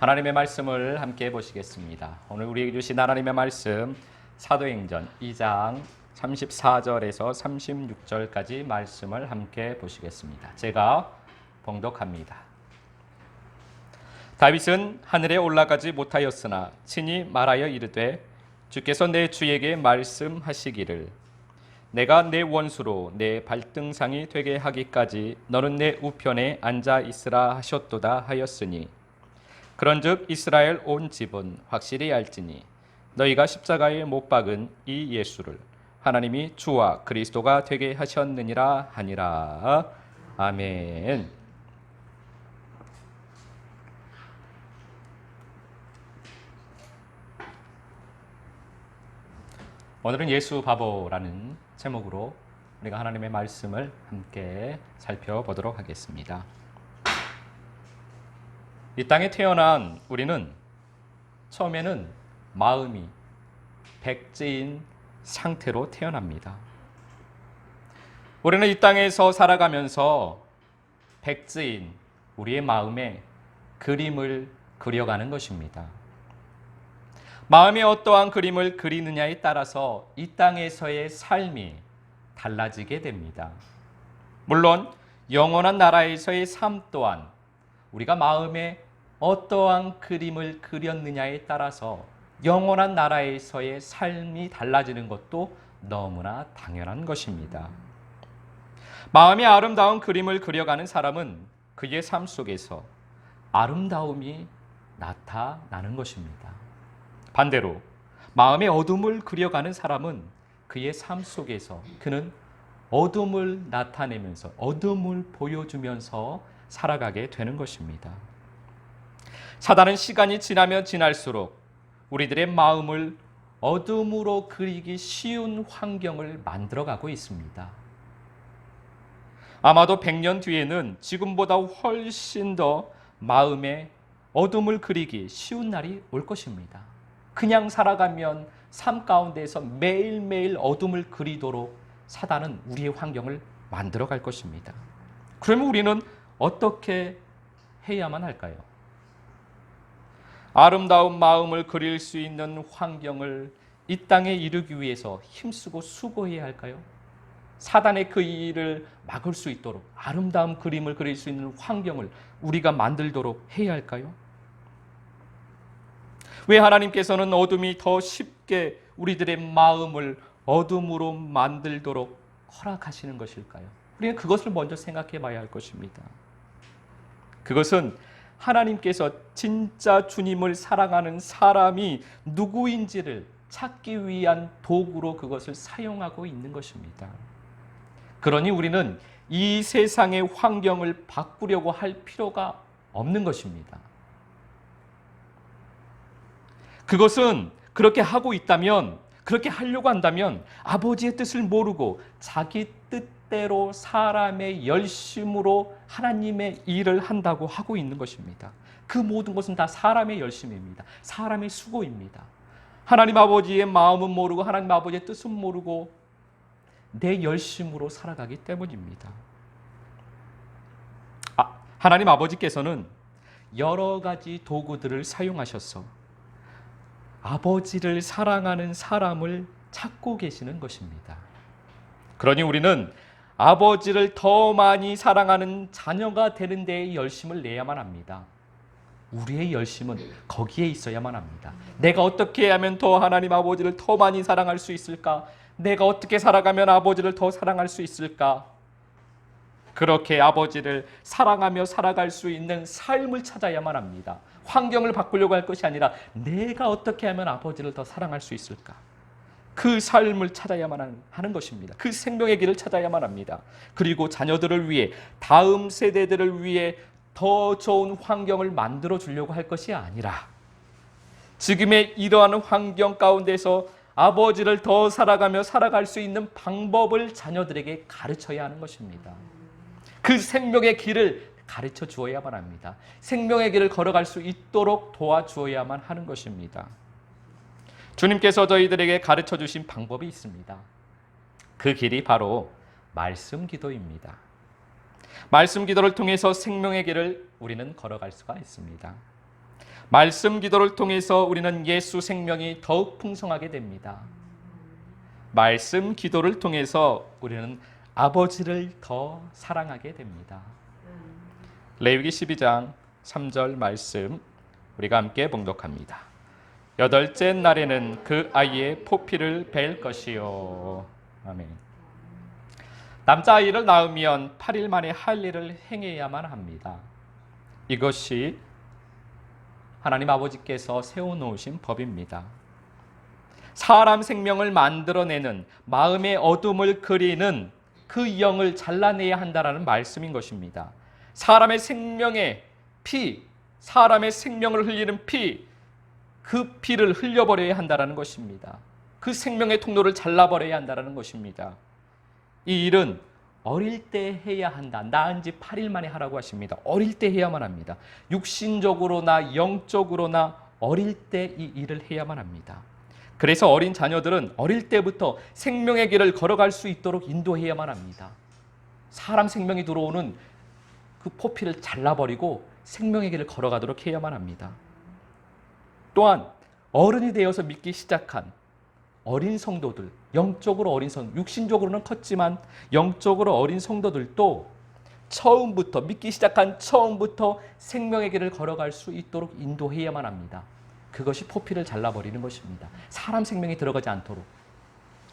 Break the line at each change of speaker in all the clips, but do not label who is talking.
하나님의 말씀을 함께 보시겠습니다. 오늘 우리에게 주신 하나님의 말씀 사도행전 2장 34절에서 36절까지 말씀을 함께 보시겠습니다. 제가 봉독합니다. 다윗은 하늘에 올라가지 못하였으나 친히 말하여 이르되 주께서 내 주에게 말씀하시기를 내가 내 원수로 내 발등상이 되게 하기까지 너는 내 우편에 앉아 있으라 하셨도다 하였으니 그런즉 이스라엘 온 집은 확실히 알지니 너희가 십자가에 못 박은 이 예수를 하나님이 주와 그리스도가 되게 하셨느니라 하니라 아멘. 오늘은 예수 바보라는 제목으로 우리가 하나님의 말씀을 함께 살펴보도록 하겠습니다. 이 땅에 태어난 우리는 처음에는 마음이 백제인 상태로 태어납니다. 우리는 이 땅에서 살아가면서 백제인 우리의 마음에 그림을 그려가는 것입니다. 마음에 어떠한 그림을 그리느냐에 따라서 이 땅에서의 삶이 달라지게 됩니다. 물론 영원한 나라에서의 삶 또한 우리가 마음에 어떠한 그림을 그렸느냐에 따라서 영원한 나라에서의 삶이 달라지는 것도 너무나 당연한 것입니다. 마음이 아름다운 그림을 그려가는 사람은 그의 삶 속에서 아름다움이 나타나는 것입니다. 반대로 마음의 어둠을 그려가는 사람은 그의 삶 속에서 그는 어둠을 나타내면서 어둠을 보여주면서 살아가게 되는 것입니다. 사단은 시간이 지나면 지날수록 우리들의 마음을 어둠으로 그리기 쉬운 환경을 만들어가고 있습니다. 아마도 100년 뒤에는 지금보다 훨씬 더 마음에 어둠을 그리기 쉬운 날이 올 것입니다. 그냥 살아가면 삶 가운데서 매일매일 어둠을 그리도록 사단은 우리의 환경을 만들어 갈 것입니다. 그러면 우리는 어떻게 해야만 할까요? 아름다운 마음을 그릴 수 있는 환경을 이 땅에 이루기 위해서 힘쓰고 수고해야 할까요? 사단의 그 일을 막을 수 있도록 아름다운 그림을 그릴 수 있는 환경을 우리가 만들도록 해야 할까요? 왜 하나님께서는 어둠이 더 쉽게 우리들의 마음을 어둠으로 만들도록 허락하시는 것일까요? 우리는 그것을 먼저 생각해 봐야 할 것입니다. 그것은 하나님께서 진짜 주님을 사랑하는 사람이 누구인지를 찾기 위한 도구로 그것을 사용하고 있는 것입니다. 그러니 우리는 이 세상의 환경을 바꾸려고 할 필요가 없는 것입니다. 그것은 그렇게 하고 있다면, 그렇게 하려고 한다면 아버지의 뜻을 모르고 자기 뜻 대로 사람의 열심으로 하나님의 일을 한다고 하고 있는 것입니다. 그 모든 것은 다 사람의 열심입니다. 사람의 수고입니다. 하나님 아버지의 마음은 모르고 하나님 아버지의 뜻은 모르고 내 열심으로 살아가기 때문입니다. 아, 하나님 아버지께서는 여러 가지 도구들을 사용하셔서 아버지를 사랑하는 사람을 찾고 계시는 것입니다. 그러니 우리는 아버지를 더 많이 사랑하는 자녀가 되는 데에 열심을 내야만 합니다. 우리의 열심은 거기에 있어야만 합니다. 내가 어떻게 하면 더 하나님 아버지를 더 많이 사랑할 수 있을까? 내가 어떻게 살아가면 아버지를 더 사랑할 수 있을까? 그렇게 아버지를 사랑하며 살아갈 수 있는 삶을 찾아야만 합니다. 환경을 바꾸려고 할 것이 아니라 내가 어떻게 하면 아버지를 더 사랑할 수 있을까? 그 삶을 찾아야만 하는 것입니다. 그 생명의 길을 찾아야만 합니다. 그리고 자녀들을 위해 다음 세대들을 위해 더 좋은 환경을 만들어 주려고 할 것이 아니라 지금의 이러한 환경 가운데서 아버지를 더 살아가며 살아갈 수 있는 방법을 자녀들에게 가르쳐야 하는 것입니다. 그 생명의 길을 가르쳐 주어야만 합니다. 생명의 길을 걸어갈 수 있도록 도와주어야만 하는 것입니다. 주님께서 저희들에게 가르쳐 주신 방법이 있습니다. 그 길이 바로 말씀 기도입니다. 말씀 기도를 통해서 생명의 길을 우리는 걸어갈 수가 있습니다. 말씀 기도를 통해서 우리는 예수 생명이 더욱 풍성하게 됩니다. 말씀 기도를 통해서 우리는 아버지를 더 사랑하게 됩니다. 레위기 12장 3절 말씀 우리가 함께 봉독합니다. 여덟째 날에는 그 아이의 포피를 벨 것이요. 아멘. 남자아이를 낳으면 8일 만에 할 일을 행해야만 합니다. 이것이 하나님 아버지께서 세워놓으신 법입니다. 사람 생명을 만들어내는 마음의 어둠을 그리는 그 영을 잘라내야 한다라는 말씀인 것입니다. 사람의 생명의 피, 사람의 생명을 흘리는 피, 그 피를 흘려버려야 한다라는 것입니다. 그 생명의 통로를 잘라버려야 한다라는 것입니다. 이 일은 어릴 때 해야 한다. 낳은 지 8일 만에 하라고 하십니다. 어릴 때 해야만 합니다. 육신적으로나 영적으로나 어릴 때 이 일을 해야만 합니다. 그래서 어린 자녀들은 어릴 때부터 생명의 길을 걸어갈 수 있도록 인도해야만 합니다. 사람 생명이 들어오는 그 포피를 잘라버리고 생명의 길을 걸어가도록 해야만 합니다. 또한 어른이 되어서 믿기 시작한 어린 성도들, 영적으로 어린 성, 육신적으로는 컸지만 영적으로 어린 성도들도 처음부터 믿기 시작한 처음부터 생명의 길을 걸어갈 수 있도록 인도해야만 합니다. 그것이 포피를 잘라버리는 것입니다. 사람 생명이 들어가지 않도록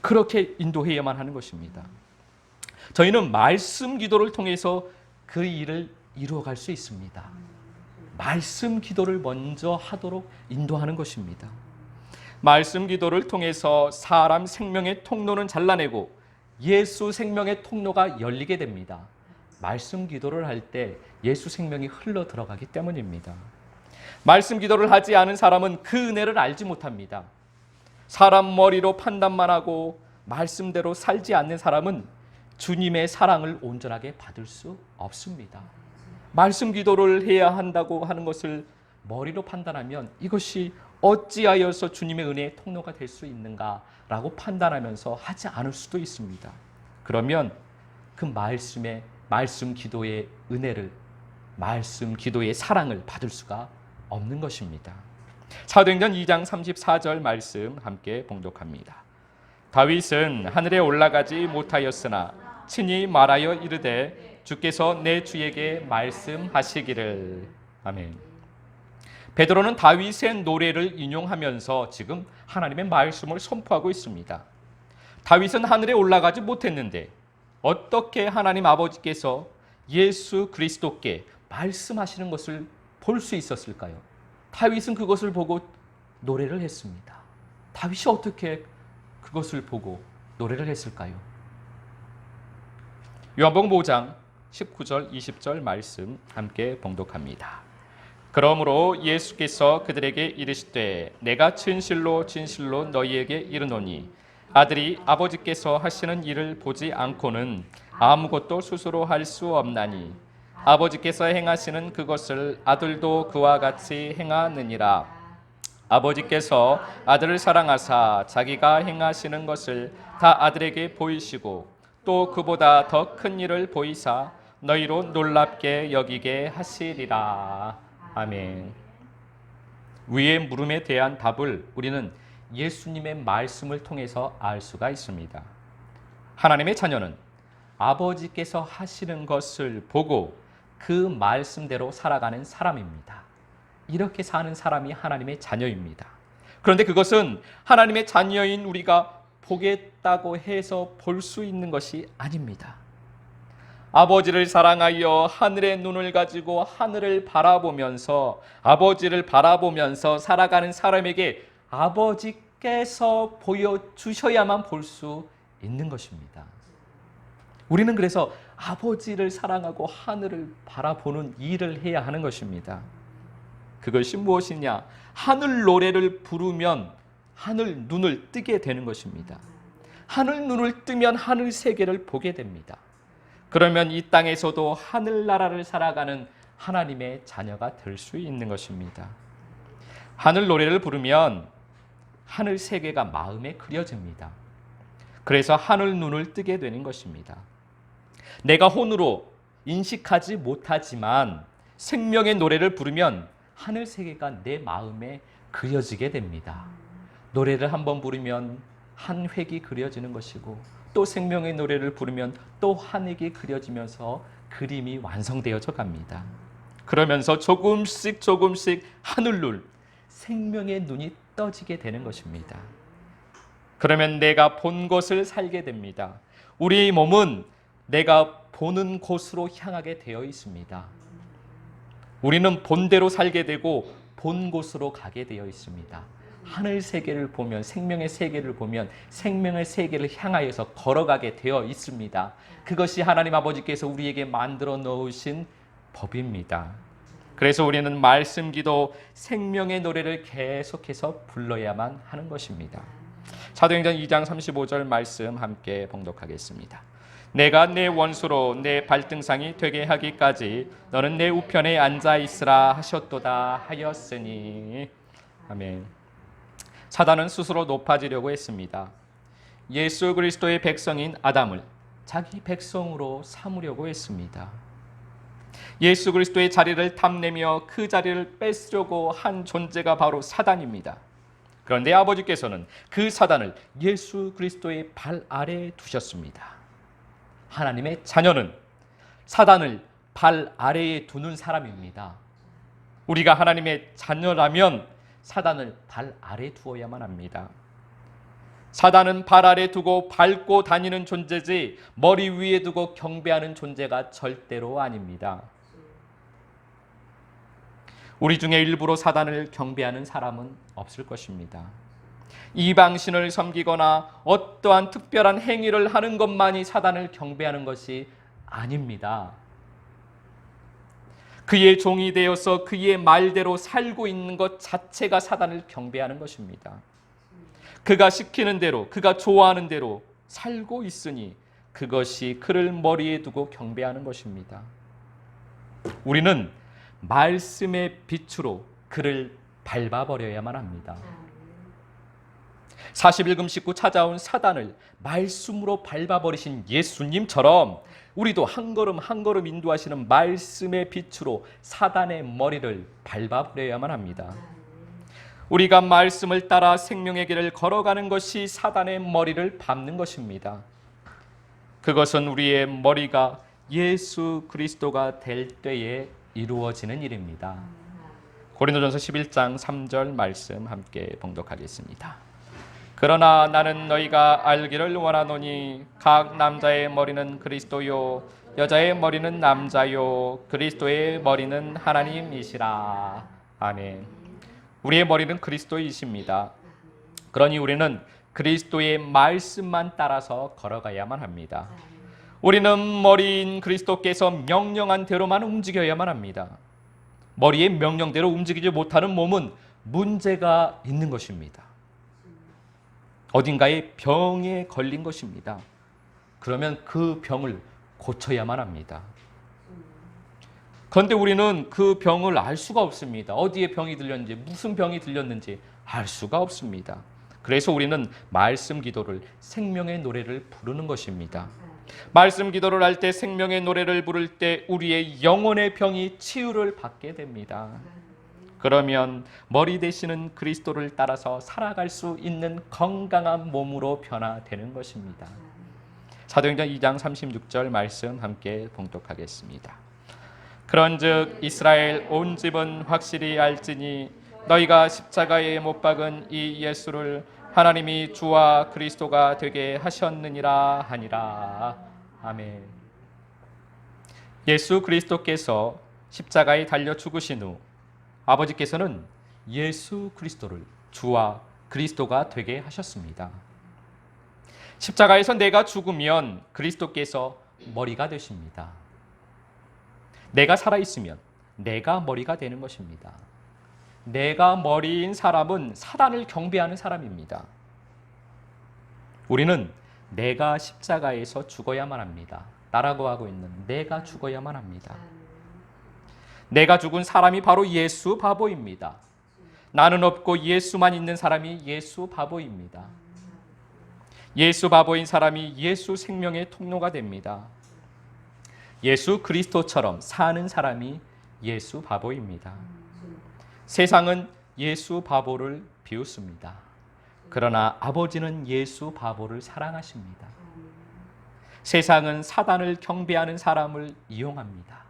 그렇게 인도해야만 하는 것입니다. 저희는 말씀 기도를 통해서 그 일을 이루어갈 수 있습니다. 말씀 기도를 먼저 하도록 인도하는 것입니다. 말씀 기도를 통해서 사람 생명의 통로는 잘라내고 예수 생명의 통로가 열리게 됩니다. 말씀 기도를 할 때 예수 생명이 흘러 들어가기 때문입니다. 말씀 기도를 하지 않은 사람은 그 은혜를 알지 못합니다. 사람 머리로 판단만 하고 말씀대로 살지 않는 사람은 주님의 사랑을 온전하게 받을 수 없습니다. 말씀 기도를 해야 한다고 하는 것을 머리로 판단하면 이것이 어찌하여서 주님의 은혜의 통로가 될 수 있는가라고 판단하면서 하지 않을 수도 있습니다. 그러면 그 말씀의 말씀 기도의 은혜를 말씀 기도의 사랑을 받을 수가 없는 것입니다. 사도행전 2장 34절 말씀 함께 봉독합니다. 다윗은 하늘에 올라가지 못하였으나 친히 말하여 이르되 주께서 내 주에게 말씀하시기를 아멘. 베드로는 다윗의 노래를 인용하면서 지금 하나님의 말씀을 선포하고 있습니다. 다윗은 하늘에 올라가지 못했는데 어떻게 하나님 아버지께서 예수 그리스도께 말씀하시는 것을 볼 수 있었을까요? 다윗은 그것을 보고 노래를 했습니다. 다윗이 어떻게 그것을 보고 노래를 했을까요? 요한복음 5장 19절 20절 말씀 함께 봉독합니다. 그러므로 예수께서 그들에게 이르시되 내가 진실로 진실로 너희에게 이르노니 아들이 아버지께서 하시는 일을 보지 않고는 아무것도 스스로 할 수 없나니 아버지께서 행하시는 그것을 아들도 그와 같이 행하느니라 아버지께서 아들을 사랑하사 자기가 행하시는 것을 다 아들에게 보이시고 또 그보다 더 큰 일을 보이사 너희로 놀랍게 여기게 하시리라. 아멘. 위의 물음에 대한 답을 우리는 예수님의 말씀을 통해서 알 수가 있습니다. 하나님의 자녀는 아버지께서 하시는 것을 보고 그 말씀대로 살아가는 사람입니다. 이렇게 사는 사람이 하나님의 자녀입니다. 그런데 그것은 하나님의 자녀인 우리가 보겠다고 해서 볼 수 있는 것이 아닙니다. 아버지를 사랑하여 하늘의 눈을 가지고 하늘을 바라보면서 아버지를 바라보면서 살아가는 사람에게 아버지께서 보여주셔야만 볼 수 있는 것입니다. 우리는 그래서 아버지를 사랑하고 하늘을 바라보는 일을 해야 하는 것입니다. 그것이 무엇이냐? 하늘 노래를 부르면 하늘 눈을 뜨게 되는 것입니다. 하늘 눈을 뜨면 하늘 세계를 보게 됩니다. 그러면 이 땅에서도 하늘나라를 살아가는 하나님의 자녀가 될 수 있는 것입니다. 하늘 노래를 부르면 하늘 세계가 마음에 그려집니다. 그래서 하늘 눈을 뜨게 되는 것입니다. 내가 혼으로 인식하지 못하지만 생명의 노래를 부르면 하늘 세계가 내 마음에 그려지게 됩니다. 노래를 한번 부르면 한 획이 그려지는 것이고 또 생명의 노래를 부르면 또한 획이 그려지면서 그림이 완성되어져 갑니다. 그러면서 조금씩 조금씩 하늘로 생명의 눈이 떠지게 되는 것입니다. 그러면 내가 본 곳을 살게 됩니다. 우리 몸은 내가 보는 곳으로 향하게 되어 있습니다. 우리는 본대로 살게 되고 본 곳으로 가게 되어 있습니다. 하늘 세계를 보면 생명의 세계를 보면 생명의 세계를 향하여서 걸어가게 되어 있습니다. 그것이 하나님 아버지께서 우리에게 만들어 놓으신 법입니다. 그래서 우리는 말씀 기도 생명의 노래를 계속해서 불러야만 하는 것입니다. 사도행전 2장 35절 말씀 함께 봉독하겠습니다. 내가 내 원수로 내 발등상이 되게 하기까지 너는 내 우편에 앉아 있으라 하셨도다 하였으니 아멘. 사단은 스스로 높아지려고 했습니다. 예수 그리스도의 백성인 아담을 자기 백성으로 삼으려고 했습니다. 예수 그리스도의 자리를 탐내며 그 자리를 뺏으려고 한 존재가 바로 사단입니다. 그런데 아버지께서는 그 사단을 예수 그리스도의 발 아래에 두셨습니다. 하나님의 자녀는 사단을 발 아래에 두는 사람입니다. 우리가 하나님의 자녀라면 사단을 발 아래 두어야만 합니다. 사단은 발 아래 두고 밟고 다니는 존재지 머리 위에 두고 경배하는 존재가 절대로 아닙니다. 우리 중에 일부러 사단을 경배하는 사람은 없을 것입니다. 이방신을 섬기거나 어떠한 특별한 행위를 하는 것만이 사단을 경배하는 것이 아닙니다. 그의 종이 되어서 그의 말대로 살고 있는 것 자체가 사단을 경배하는 것입니다. 그가 시키는 대로, 그가 좋아하는 대로 살고 있으니 그것이 그를 머리에 두고 경배하는 것입니다. 우리는 말씀의 빛으로 그를 밟아버려야만 합니다. 40일 금식구 찾아온 사단을 말씀으로 밟아버리신 예수님처럼 우리도 한 걸음 한 걸음 인도하시는 말씀의 빛으로 사단의 머리를 밟아버려야만 합니다. 우리가 말씀을 따라 생명의 길을 걸어가는 것이 사단의 머리를 밟는 것입니다. 그것은 우리의 머리가 예수 그리스도가 될 때에 이루어지는 일입니다. 고린도전서 11장 3절 말씀 함께 봉독하겠습니다. 그러나 나는 너희가 알기를 원하노니 각 남자의 머리는 그리스도요 여자의 머리는 남자요 그리스도의 머리는 하나님이시라. 아멘. 우리의 머리는 그리스도이십니다. 그러니 우리는 그리스도의 말씀만 따라서 걸어가야만 합니다. 우리는 머리인 그리스도께서 명령한 대로만 움직여야만 합니다. 머리의 명령대로 움직이지 못하는 몸은 문제가 있는 것입니다. 어딘가에 병에 걸린 것입니다. 그러면 그 병을 고쳐야만 합니다. 그런데 우리는 그 병을 알 수가 없습니다. 어디에 병이 들렸는지, 무슨 병이 들렸는지 알 수가 없습니다. 그래서 우리는 말씀 기도를 생명의 노래를 부르는 것입니다. 말씀 기도를 할 때 생명의 노래를 부를 때 우리의 영혼의 병이 치유를 받게 됩니다. 그러면 머리 되시는 그리스도를 따라서 살아갈 수 있는 건강한 몸으로 변화되는 것입니다. 사도행전 2장 36절 말씀 함께 봉독하겠습니다. 그런즉 이스라엘 온 집은 확실히 알지니 너희가 십자가에 못 박은 이 예수를 하나님이 주와 그리스도가 되게 하셨느니라 하니라. 아멘. 예수 그리스도께서 십자가에 달려 죽으신 후 아버지께서는 예수 그리스도를 주와 그리스도가 되게 하셨습니다. 십자가에서 내가 죽으면 그리스도께서 머리가 되십니다. 내가 살아 있으면 내가 머리가 되는 것입니다. 내가 머리인 사람은 사단을 경배하는 사람입니다. 우리는 내가 십자가에서 죽어야만 합니다. 나라고 하고 있는 내가 죽어야만 합니다. 내가 죽은 사람이 바로 예수 바보입니다. 나는 없고 예수만 있는 사람이 예수 바보입니다. 예수 바보인 사람이 예수 생명의 통로가 됩니다. 예수 그리스도처럼 사는 사람이 예수 바보입니다. 세상은 예수 바보를 비웃습니다. 그러나 아버지는 예수 바보를 사랑하십니다. 세상은 사단을 경배하는 사람을 이용합니다.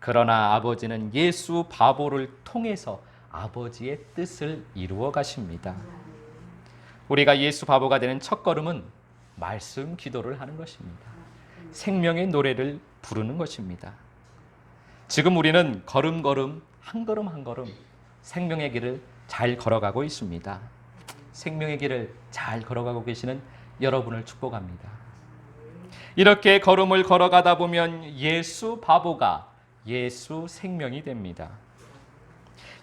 그러나 아버지는 예수 바보를 통해서 아버지의 뜻을 이루어 가십니다. 우리가 예수 바보가 되는 첫 걸음은 말씀 기도를 하는 것입니다. 생명의 노래를 부르는 것입니다. 지금 우리는 걸음걸음 한 걸음 한 걸음 생명의 길을 잘 걸어가고 있습니다. 생명의 길을 잘 걸어가고 계시는 여러분을 축복합니다. 이렇게 걸음을 걸어가다 보면 예수 바보가 예수 생명이 됩니다.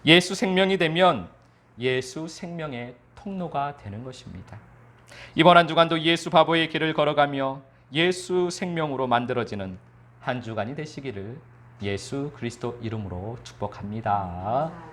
예수 생명이 되면 예수 생명의 통로가 되는 것입니다. 이번 한 주간도 예수 바보의 길을 걸어가며 예수 생명으로 만들어지는 한 주간이 되시기를 예수 그리스도 이름으로 축복합니다.